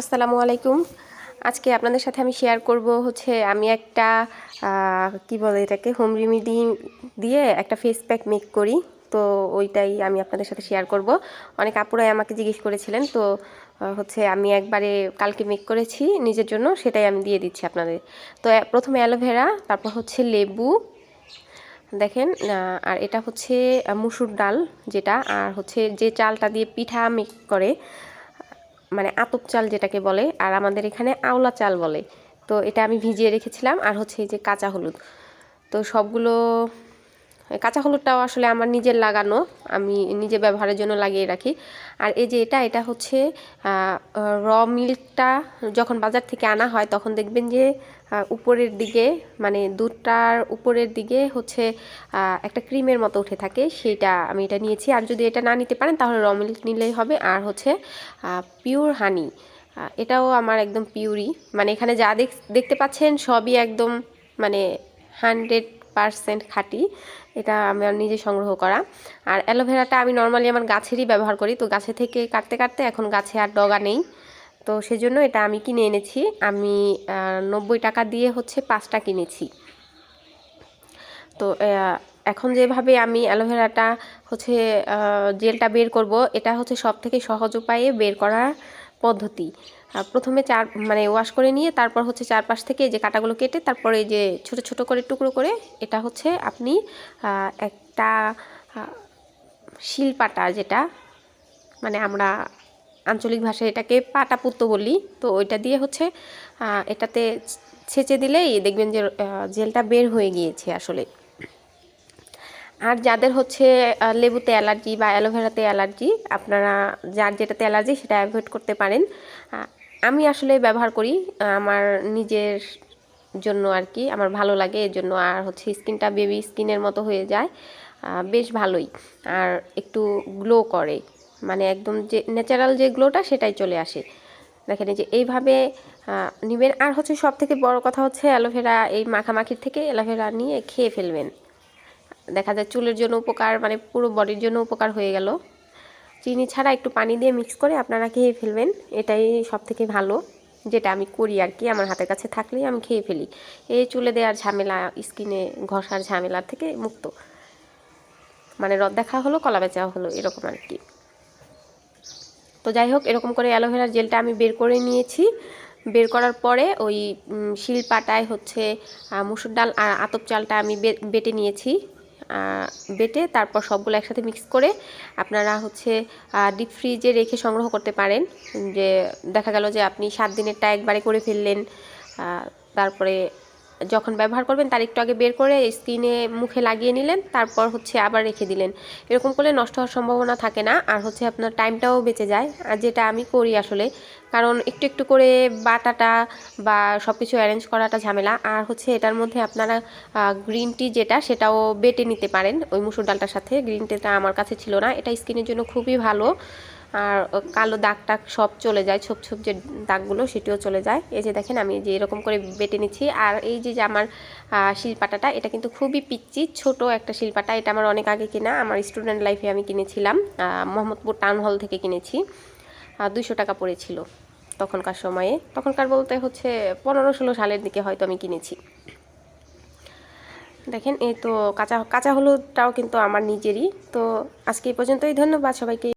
আসসালামু আলাইকুম। আজকে আপনাদের সাথে আমি শেয়ার করব হচ্ছে আমি একটা কি বলে এটাকে হোম রেমিডি দিয়ে একটা ফেস প্যাক মেক করি। তো ওইটাই আমি আপনাদের সাথে শেয়ার করব। অনেক আপুরাই আমাকে জিজ্ঞেস করেছিলেন, তো হচ্ছে আমি একবারে কালকে মেক করেছি, নিজের জন্য সেটাই আমি দিয়ে দিচ্ছি আপনাদের। তো প্রথমে অ্যালোভেরা তারপর হচ্ছে লেবু, দেখেন আর এটা হচ্ছে মুসুর ডাল যেটা, আর হচ্ছে যে চালটা দিয়ে পিঠা মেক করে মানে আতপ চাল যেটাকে বলে, আর আমাদের এখানে আওলা চাল বলে। তো এটা আমি ভিজিয়ে রেখেছিলাম, আর হচ্ছে এই যে কাঁচা হলুদ। তো সবগুলো কাঁচা হলুদটাও আসলে আমার নিজের লাগানো, আমি নিজে ব্যবহারের জন্য লাগিয়ে রাখি। আর এই যে এটা এটা হচ্ছে র মিল্কটা যখন বাজার থেকে আনা হয়, তখন দেখবেন যে উপরের দিকে মানে দুধটার উপরের দিকে হচ্ছে একটা ক্রিমের মতো উঠে থাকে, সেইটা আমি এটা নিয়েছি। আর যদি এটা না নিতে পারেন, তাহলে র মিল্ক নিলেই হবে। আর হচ্ছে পিওর হানি এটাও আমার একদম পিওরই। মানে এখানে যা দেখ- দেখতে পাচ্ছেন, সবই একদম মানে হান্ড্রেড পারসেন্ট খাঁটি। এটা আমার নিজে সংগ্রহ করা। আর অ্যালোভেরাটা আমি নর্মালি আমার গাছেরই ব্যবহার করি। তো গাছে থেকে কাটতে কাটতে এখন গাছে আর ডগা নেই। তো সেজন্য এটা আমি কিনে এনেছি। আমি নব্বই টাকা দিয়ে হচ্ছে পাঁচটা কিনেছি। তো এখন যেভাবে আমি অ্যালোভেরাটা হচ্ছে জেলটা বের করব, এটা হচ্ছে সব থেকে সহজ উপায়ে বের করার পদ্ধতি। প্রথমে চার মানে ওয়াশ করে নিয়ে তারপর হচ্ছে চারপাশ থেকে যে কাটাগুলো কেটে তারপরে যে ছোট ছোট করে টুকরো করে এটা হচ্ছে আপনি একটা শিলপাটা যেটা মানে আমরা আঞ্চলিক ভাষায় এটাকে পাটা পাটাপুত্ত বলি, তো ওইটা দিয়ে হচ্ছে এটাতে ছেঁচে দিলেই দেখবেন যে জেলটা বের হয়ে গিয়েছে আসলে। আর যাদের হচ্ছে লেবুতে অ্যালার্জি বা অ্যালোভেরাতে অ্যালার্জি, আপনারা যার যেটাতে অ্যালার্জি সেটা অ্যাভয়েড করতে পারেন। আমি আসলে ব্যবহার করি, আমার নিজের জন্য আর কি আমার ভালো লাগে, এর জন্য আর হচ্ছে স্কিনটা বেবি স্কিনের মতো হয়ে যায় বেশ ভালোই। আর একটু গ্লো করে মানে একদম যে ন্যাচারাল যে গ্লোটা সেটাই চলে আসে। দেখেন যে এইভাবে নিবেন। আর হচ্ছে সব থেকে বড় কথা হচ্ছে অ্যালোভেরা এই মাখামাখির থেকে অ্যালোভেরা নিয়ে খেয়ে ফেলবেন। দেখা যায় চুলের জন্য উপকার মানে পুরো বডির জন্য উপকার হয়ে গেল। চিনি ছাড়া একটু পানি দিয়ে মিক্স করে আপনারা খেয়ে ফেলবেন। এটাই সব থেকে ভালো, যেটা আমি করি আর কি, আমার হাতের কাছে থাকলেই আমি খেয়ে ফেলি। এই চুলে দেওয়ার ঝামেলা স্কিনে ঘষার ঝামেলার থেকে মুক্ত। মানে রদ দেখা হলো, কলা বেচা হলো, এরকম আর কি। তো যাই হোক, এরকম করে অ্যালোভেরার জেলটা আমি বের করে নিয়েছি। বের করার পরে ওই শিলপাটায় হচ্ছে মুসুর ডাল আর আতপ চালটা আমি বেটে নিয়েছি। বেটে তারপর সবগুলো একসাথে মিক্স করে আপনারা হচ্ছে ডিপ ফ্রিজে রেখে সংগ্রহ করতে পারেন। যে দেখা গেল যে আপনি সাত দিনেরটা একবারে করে ফেললেন তারপরে যখন ব্যবহার করবেন তার একটু আগে বের করে স্কিনে মুখে লাগিয়ে নিলেন, তারপর হচ্ছে আবার রেখে দিলেন। এরকম করলে নষ্ট হওয়ার সম্ভাবনা থাকে না, আর হচ্ছে আপনার টাইমটাও বেঁচে যায়, আর যেটা আমি করি আসলে, কারণ একটু একটু করে বাটাটা বা সব কিছু অ্যারেঞ্জ করাটা ঝামেলা, আর হচ্ছে এটার মধ্যে আপনারা গ্রিন টি যেটা সেটাও বেটে নিতে পারেন, ওই মুসুর ডালটার সাথে গ্রিন টিটা আমার কাছে ছিল না, এটা স্কিনের জন্য খুবই ভালো। আর কালো দাগ টাগ সব চলে যায়, ছোপ ছোপ যে দাগগুলো সেটিও চলে যায়। এই যে দেখেন আমি যে এরকম করে বেটে নিচ্ছি। আর এই যে আমার শিলপাটাটা, এটা কিন্তু খুবই পিচ্ছি ছোট একটা শিলপাটা। এটা আমার অনেক আগে কিনা, আমার স্টুডেন্ট লাইফে আমি কিনেছিলাম। মোহাম্মদপুর টাউন হল থেকে কিনেছি। দুশো টাকা পড়েছিল তখনকার সময়ে। তখনকার বলতে হচ্ছে পনেরো ষোলো সালের দিকে হয়তো আমি কিনেছি। দেখেন, এই তো কাঁচা কাঁচা হলুদটাও কিন্তু আমার নিজেরই। তো আজকে এই পর্যন্তই, ধন্যবাদ সবাইকে।